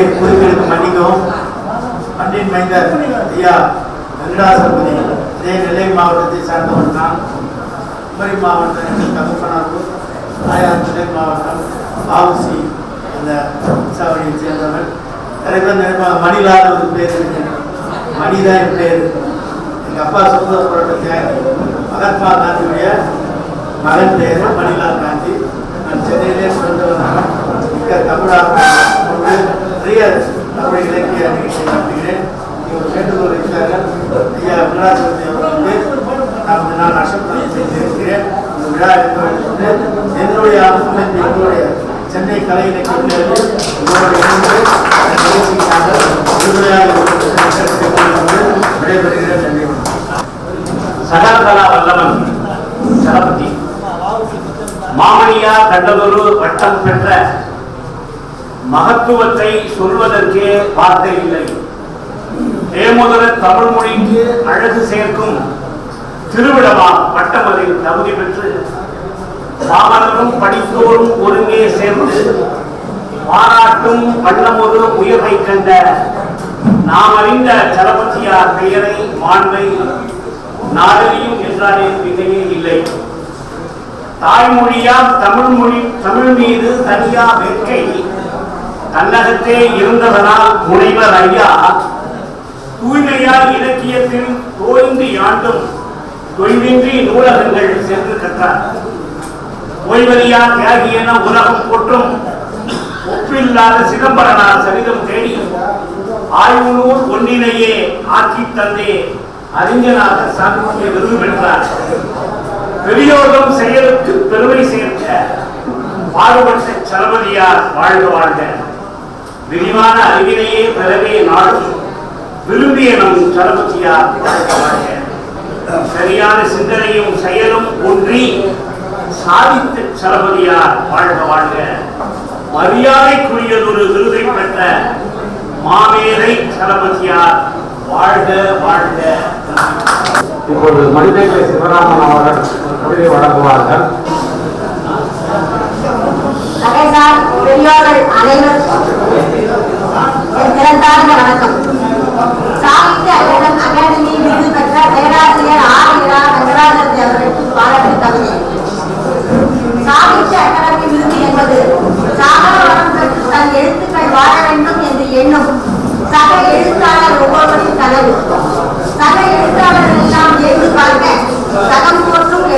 இதை குறிப்பிற்கு மன்னிக்கவும். மண்ணின் மைந்தர் ஐயா வெங்கடாசபதி இதே நெல்லை மாவட்டத்தை சார்ந்தவன் தான் குமரி மாவட்டம் கருப்பனார்பூர் ஆயார் நெல்லை மாவட்டம் ஆவுசி அந்த சாவடியை சேர்ந்தவன் நிறைய பேர் நினைப்பாங்க மணிலாத ஒரு பேர் இருக்கு. மணிதான் என் பேர். எங்கள் அப்பா சுதந்திர போராட்ட தியாகி மகாத்மா காந்தியுடைய மகன் பேர் மணிலால் காந்தி. நான் சென்னையிலே சுதந்திர மிக்க தமிழாக கொண்டு நிறைய தமிழ் இலக்கிய நிகழ்ச்சி நடத்துகிறேன் ஒரு வேண்டுகோள் இருக்கிறார்கள் ஐயா விராஜபதி அவர்களுக்கு நான் நான் அசப்தம் செய்திருக்கிறேன் இந்த விழா என்பது என்னுடைய அனுபவம் எங்களுடைய சென்னை கலை இலக்கியத்தில் நிகழ்ச்சிக்காக உறுதுணையாக விடைபெறுகிறேன் நன்றி சகலகலா வல்லவன் மாமணியா கண்டதொரு வட்டம் பெற்ற மகத்துவத்தை சொல்வதற்கே வார்த்தை இல்லை. தேமுதல தமிழ் மொழிக்கு அழகு சேர்க்கும் திருவிழமா பட்டமதில் தகுதி பெற்று மாமனரும் படித்தோரும் ஒருங்கே சேர்ந்து பாராட்டும் வண்ணமொரு உயர்வை கண்ட நாம் அறிந்த சலபதியார் பெயரை மாண்பை நாடலியும் என்றாலே மிகையே இல்லை. தாய்மொழியால் தமிழ் மொழி தமிழ் மீது தனியா வெற்கை தன்னகத்தே இருந்ததனால் முனைவர் ஐயா தூய்மையால் இலக்கியத்தில் தோய்ந்து ஆண்டும் தொய்வின்றி நூலகங்கள் சென்று கற்றார். ஓய்வறியா தியாகி என உலகம் போற்றும் ஒப்பில்லாத சிதம்பரனார் சரிதம் தேடி ஆய்வுநூல் ஒன்றினையே ஆக்கி தந்தே அறிஞனாக சாகித்ய விருது பெற்றார். பெரியோரும் செயலுக்கு பெருமை சேர்க்க பாடுபட்ட சலபதியார் வாழ்க வாழ்க. விரிவான அறிவினையே பெறவே நாடும். விரும்பிய நம் வாழ்க சரியான சிந்தனையும் செயலும் ஒன்றி சாதித்த சலபதியார் வாழ்க வாழ்க. மரியாதைக்குரியதொரு விருதை பெற்ற மாமேதை சலபதியார் வாழ்க வாழ்க. இப்பொழுது மனிதேந்திர சிவராமன் அவர்கள் ஒரு கவிதை வழங்குவார்கள் நகைசார்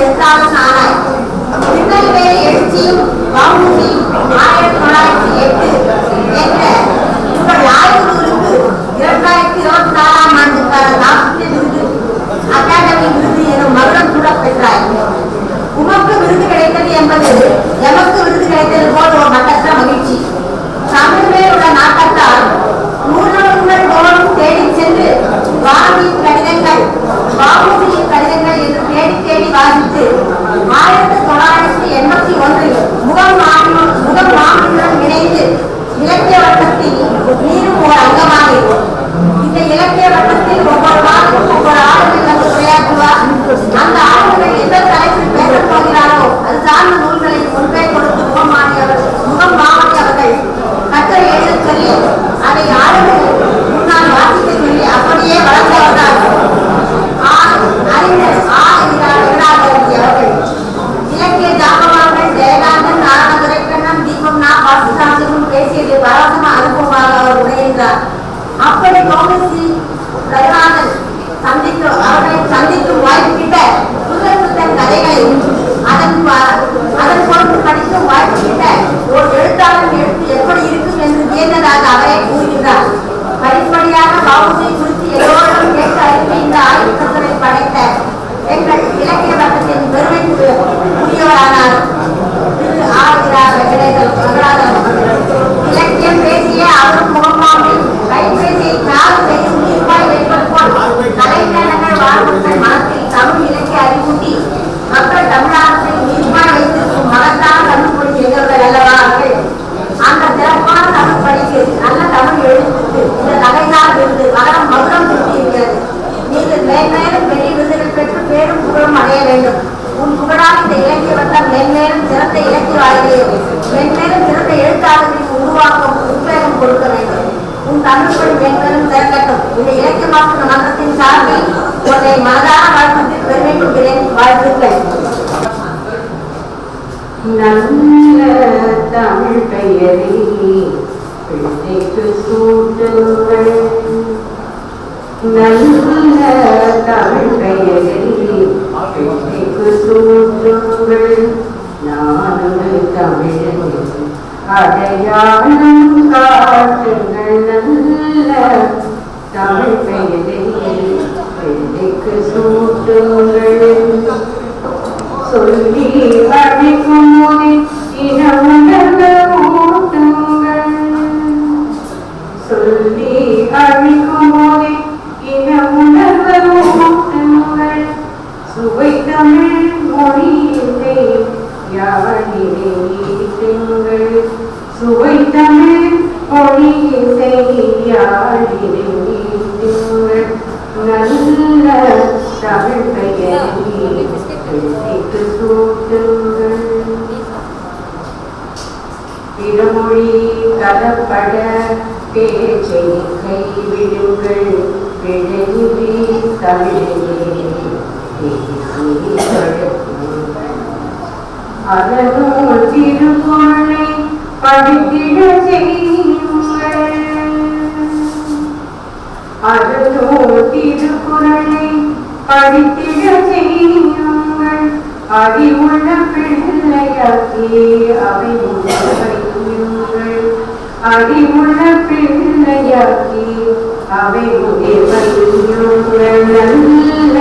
எழுத்தாளர் நானாய் திருநெல்வேலி எழுச்சியும் வவுனியும் ஒன்றில் மாநிலம் இணைந்து இலக்கிய வட்டத்தில் நீரும் ஒரு அங்கமாக இந்த இலக்கிய வட்டத்தில் ஒவ்வொரு வாரமும் ஒவ்வொரு ஆளுநர் வந்து உரையாற்றுவார். அந்த ஆளுநர் எந்த தலைப்பில் பேசப் போகிறாரோ அது சார்ந்த Amém, Maíra? இலக்கிய வட்டம் மென்மேலும் சிறந்த இலக்கிய மென்மேலும் சிறந்த எழுத்தாளர்களுக்கு உருவாக்கம் உத்வேகம் கொடுக்க வேண்டும். உன் தமிழ்மொழி மென்மேலும் மேம்பெரும் சிறக்கட்டும் இந்த இலக்கிய மாற்ற மன்றத்தின் சார்பில் உன்னை மனதார வாழ்த்து பெருமை கொள்கிறேன் வாழ்த்துக்கள். நல்ல தமிழ் பெயரை பிள்ளைக்கு சூட்டுங்கள். நல்ல தமிழ் பெயரை பிள்ளைக்கு தமிழ் அடையாளம் காட்டுங்கள் பிள்ளைக்கு பிறமொழி கலப்பட பேச்சை கைவிடுங்கள். பிழையிலே தமிழிலே பேசி திருக்குறளை படித்திட செய்யுங்கள். அதனோர் திருக்குறளை படித்திட செய்யுங்கள். அறிவுள்ள பிள்ளையாக்கி அவை வையுங்கள் அறிவுள்ள பிள்ளையாக்கி அவை வையுங்கள் நல்ல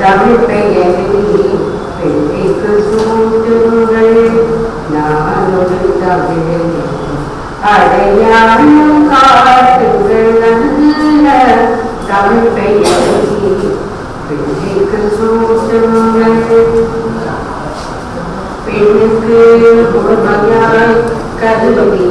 தமிழ் பெயரை பிள்ளைக்கு சூட்டுங்கள். நான் ஒரு அடையாளம் காட்டு